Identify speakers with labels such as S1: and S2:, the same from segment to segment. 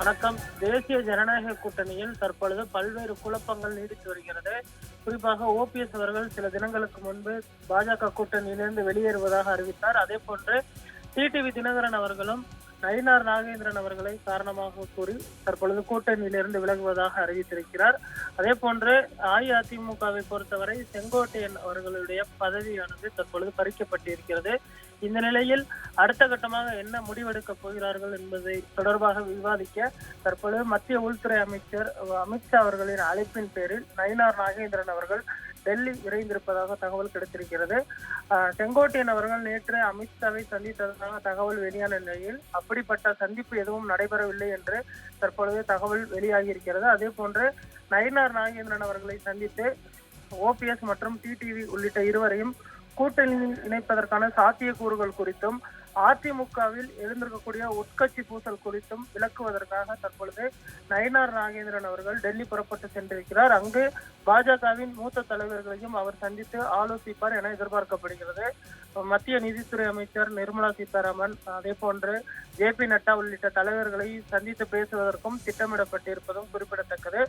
S1: வணக்கம். தேசிய ஜனநாயக கூட்டணியில் தற்பொழுது பல்வேறு குழப்பங்கள் நீடித்து வருகிறது. குறிப்பாக ஓபிஎஸ் அவர்கள் சில தினங்களுக்கு முன்பு பாஜக கூட்டணியிலிருந்து வெளியேறுவதாக அறிவித்தார். அதே போன்று டிடிவி தினகரன் அவர்களும் நயினார் நாகேந்திரன் அவர்களை காரணமாக கூறி தற்பொழுது கூட்டணியிலிருந்து விலகுவதாக அறிவித்திருக்கிறார். அதே போன்று அஇஅதிமுகவை பொறுத்தவரை செங்கோட்டையன் அவர்களுடைய பதவியானது தற்பொழுது பறிக்கப்பட்டிருக்கிறது. இந்த நிலையில் அடுத்த கட்டமாக என்ன முடிவெடுக்கப் போகிறார்கள் என்பதை தொடர்பாக விவாதிக்க தற்பொழுது மத்திய உள்துறை அமைச்சர் அமித்ஷா அவர்களின் அழைப்பின் பேரில் நயினார் நாகேந்திரன் அவர்கள் டெல்லி விரைந்திருப்பதாக தகவல் கிடைத்திருக்கிறது. செங்கோட்டையன் அவர்கள் நேற்று அமித்ஷாவை சந்தித்ததாக தகவல் வெளியான நிலையில் அப்படிப்பட்ட சந்திப்பு எதுவும் நடைபெறவில்லை என்று தற்பொழுது தகவல் வெளியாகியிருக்கிறது. அதே போன்று நயினார் நாகேந்திரன் அவர்களை சந்தித்து ஓபிஎஸ் மற்றும் டிடிவி உள்ளிட்ட இருவரையும் கூட்டணியில் இணைப்பதற்கான சாத்தியக்கூறுகள் குறித்தும் அதிமுகவில் எழுந்திருக்கக்கூடிய உட்கட்சி பூசல் குறித்தும் விளக்குவதற்காக தற்பொழுது நயினார் நாகேந்திரன் அவர்கள் டெல்லி புறப்பட்டு சென்றிருக்கிறார். அங்கு பாஜகவின் மூத்த தலைவர்களையும் அவர் சந்தித்து ஆலோசிப்பார் என எதிர்பார்க்கப்படுகிறது. மத்திய நிதித்துறை அமைச்சர் நிர்மலா சீதாராமன் அதே போன்று ஜே பி நட்டா உள்ளிட்ட தலைவர்களை சந்தித்து பேசுவதற்கும் திட்டமிடப்பட்டிருப்பதும் குறிப்பிடத்தக்கது.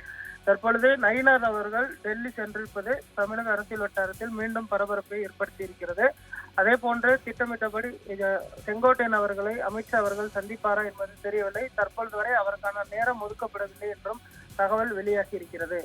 S1: தற்பொழுது நயினார் அவர்கள் டெல்லி சென்றிருப்பது தமிழக அரசியல் வட்டாரத்தில் மீண்டும் பரபரப்பை ஏற்படுத்தியிருக்கிறது. அதே போன்று திட்டமிட்டபடி செங்கோட்டையன் அவர்களை அமித்ஷா அவர்கள் சந்திப்பாரா என்பது தெரியவில்லை. தற்பொழுது வரை அவருக்கான நேரம் ஒதுக்கப்படவில்லை என்றும் தகவல் வெளியாகி இருக்கிறது.